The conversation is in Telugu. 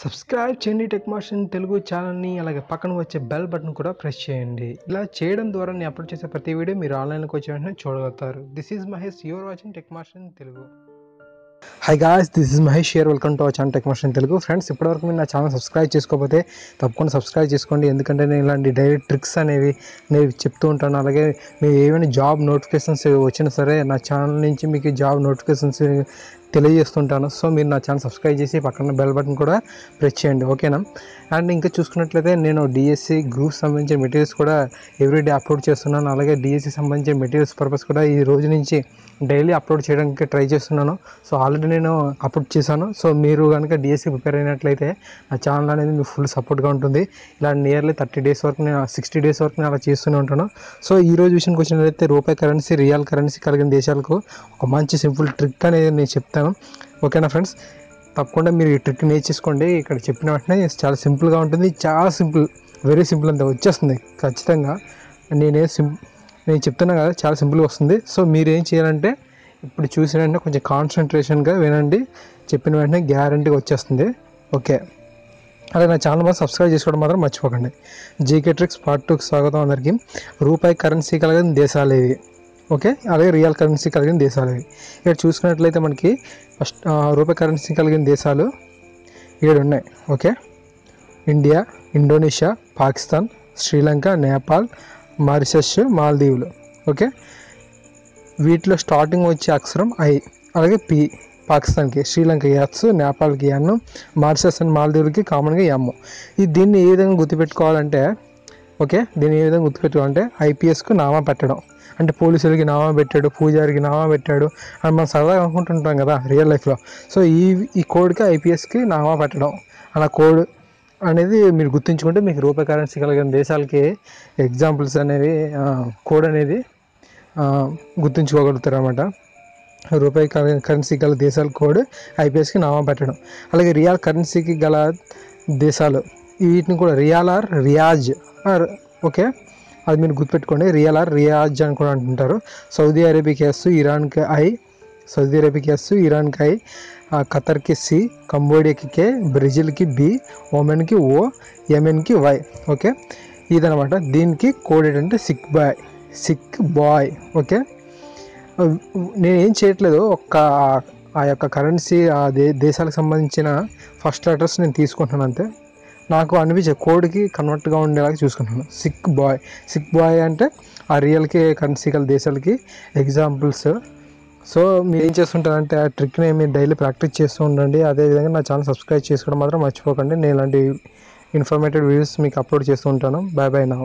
సబ్స్క్రైబ్ చేయండి టెక్ మాషన్ తెలుగు ఛానల్ని అలాగే పక్కన వచ్చే బెల్ బటన్ కూడా ప్రెస్ చేయండి. ఇలా చేయడం ద్వారా నేను అప్లోడ్ చేసే ప్రతి వీడియో మీరు ఆన్లైన్లోకి వచ్చే వెంటనే చూడగలుగుతారు. This is Mahesh you're watching tech మాషన్ Telugu hi guys this is Mahesh share welcome to our channel tech మాషన్ Telugu friends ఇప్పటివరకు మీరు నా ఛానల్ సబ్స్క్రైబ్ చేసుకోకపోతే తప్పకుండా సబ్స్క్రైబ్ చేసుకోండి. ఎందుకంటే నేను ఇలాంటి డైరెక్ట్ ట్రిక్స్ అనేవి నేను చెప్తూ ఉంటాను. అలాగే మీరు ఏమైనా జాబ్ నోటిఫికేషన్స్ వచ్చినా సరే నా ఛానల్ నుంచి మీకు జాబ్ నోటిఫికేషన్స్ తెలియజేస్తుంటాను. సో మీరు నా ఛానల్ సబ్స్క్రైబ్ చేసి పక్కన బెల్ బటన్ కూడా ప్రెస్ చేయండి. ఓకేనా? అండ్ ఇంకా చూసుకున్నట్లయితే నేను డిఎస్సి గ్రూప్ సంబంధించిన మెటీరియల్స్ కూడా ఎవ్రీడే అప్లోడ్ చేస్తున్నాను. అలాగే డిఎస్సి సంబంధించిన మెటీరియల్స్ పర్పస్ కూడా ఈ రోజు నుంచి డైలీ అప్లోడ్ చేయడానికి ట్రై చేస్తున్నాను. సో ఆల్రెడీ నేను అప్లోడ్ చేశాను. సో మీరు కనుక డిఎస్సి ప్రిపేర్ అయినట్లయితే నా ఛానల్ అనేది మీకు ఫుల్ సపోర్ట్గా ఉంటుంది. ఇలా నియర్లీ థర్టీ డేస్ వరకు నేను సిక్స్టీ డేస్ వరకు నేను అలా చేస్తూనే ఉంటాను. సో ఈ రోజు విషయానికి వచ్చినట్లయితే రూపాయి కరెన్సీ రియల్ కరెన్సీ కలిగిన దేశాలకు ఒక మంచి సింపుల్ ట్రిక్ అనేది నేను చెప్తాను. ఓకేనా ఫ్రెండ్స్? తప్పకుండా మీరు ఈ ట్రిక్ నేర్చేసుకోండి. ఇక్కడ చెప్పిన వెంటనే చాలా సింపుల్గా ఉంటుంది. చాలా సింపుల్ వెరీ సింపుల్ అంతా వచ్చేస్తుంది ఖచ్చితంగా. నేనే సిం నేను చెప్తున్నా కదా చాలా సింపుల్గా వస్తుంది. సో మీరు ఏం చేయాలంటే ఇప్పుడు చూసిన వెంటనే కొంచెం కాన్సన్ట్రేషన్గా వినండి. చెప్పిన వెంటనే గ్యారంటీగా వచ్చేస్తుంది. ఓకే. అలాగే నా ఛానల్ మాత్రం సబ్స్క్రైబ్ చేసుకోవడం మాత్రం మర్చిపోకండి. జీకే ట్రిక్స్ పార్ట్ టూకి స్వాగతం అందరికీ. రూపాయి కరెన్సీ కలగని దేశాలు ఇవి. ఓకే? అలాగే రియల్ కరెన్సీ కలిగిన దేశాలు ఇవి. ఇక్కడ చూసుకున్నట్లయితే మనకి ఫస్ట్ రూపాయి కరెన్సీ కలిగిన దేశాలు ఏడు ఉన్నాయి. Okay? India Indonesia Pakistan Sri Lanka Nepal Mauritius మాల్దీవులు. Okay? వీటిలో స్టార్టింగ్ వచ్చే అక్షరం ఐ. అలాగే పి పాకిస్తాన్కి శ్రీలంక యాత్స్ నేపాల్కి ఎన్ మారిషస్ అండ్ మాల్దీవులకి కామన్గా ఎమ్ ఈ దీన్ని ఏ విధంగా గుర్తుపెట్టుకోవాలంటే ఓకే? దీన్ని ఏ విధంగా గుర్తుపెట్టుకోవాలంటే ఐపీఎస్కు నామా పెట్టడం. అంటే పోలీసులకి నామా పెట్టాడు పూజారికి నామా పెట్టాడు అని మనం సరదాగా అనుకుంటుంటాం కదా రియల్ లైఫ్లో సో ఈ ఈ కోడ్కి ఐపీఎస్కి నామా పెట్టడం. అలా కోడ్ అనేది మీరు గుర్తుంచుకుంటే మీకు రూపాయి కరెన్సీ కలిగిన దేశాలకి ఎగ్జాంపుల్స్ అనేవి కోడ్ అనేది ఆ, గుర్తుంచుకోగలుగుతారు అనమాట రూపాయి కరెన్సీ గల దేశాల కోడ్ ఐపీఎస్కి నామా పెట్టడం. అలాగే రియాల్ కరెన్సీకి గల దేశాలు వీటిని కూడా rial are Riyaz are okay అది మీరు గుర్తుపెట్టుకోండి రియల్ ఆర్ రియాజ్ అని కూడా అంటుంటారు. సౌదీ అరేబియాకి ఎస్ ఇరాన్కి ఐ సౌదీ అరేబియాకి ఎస్ ఇరాన్కి ఐ ఆ, ఖతర్కి సి కంబోడియాకి కే బ్రెజిల్కి బి ఒమెన్కి ఓ ఎమెన్కి వై ఓకే? ఇదనమాట దీనికి కోడ్ ఏంటంటే sick boy sick boy okay? నేను ఏం చేయట్లేదు ఒక్క ఆ యొక్క కరెన్సీ ఆ దే దేశాలకు సంబంధించిన ఫస్ట్ లెటర్స్ నేను తీసుకుంటున్నాను అంతే. నాకు అనిపించే కోడ్కి కన్వర్ట్గా ఉండేలాగా చూసుకుంటాను సిక్ బాయ్ సిక్ బాయ్ అంటే ఆ రియల్కి కరెన్సీ గల దేశాలకి ఎగ్జాంపుల్స్ సో మీరు ఏం చేస్తుంటారంటే ఆ ట్రిక్ని మీరు డైలీ ప్రాక్టీస్ చేస్తూ ఉండండి. అదేవిధంగా నా ఛానల్ సబ్స్క్రైబ్ చేసుకోవడం మాత్రం మర్చిపోకండి. నేను ఇలాంటి ఇన్ఫర్మేటివ్ వీడియోస్ మీకు అప్లోడ్ చేస్తూ ఉంటాను. బాయ్ బాయ్ నా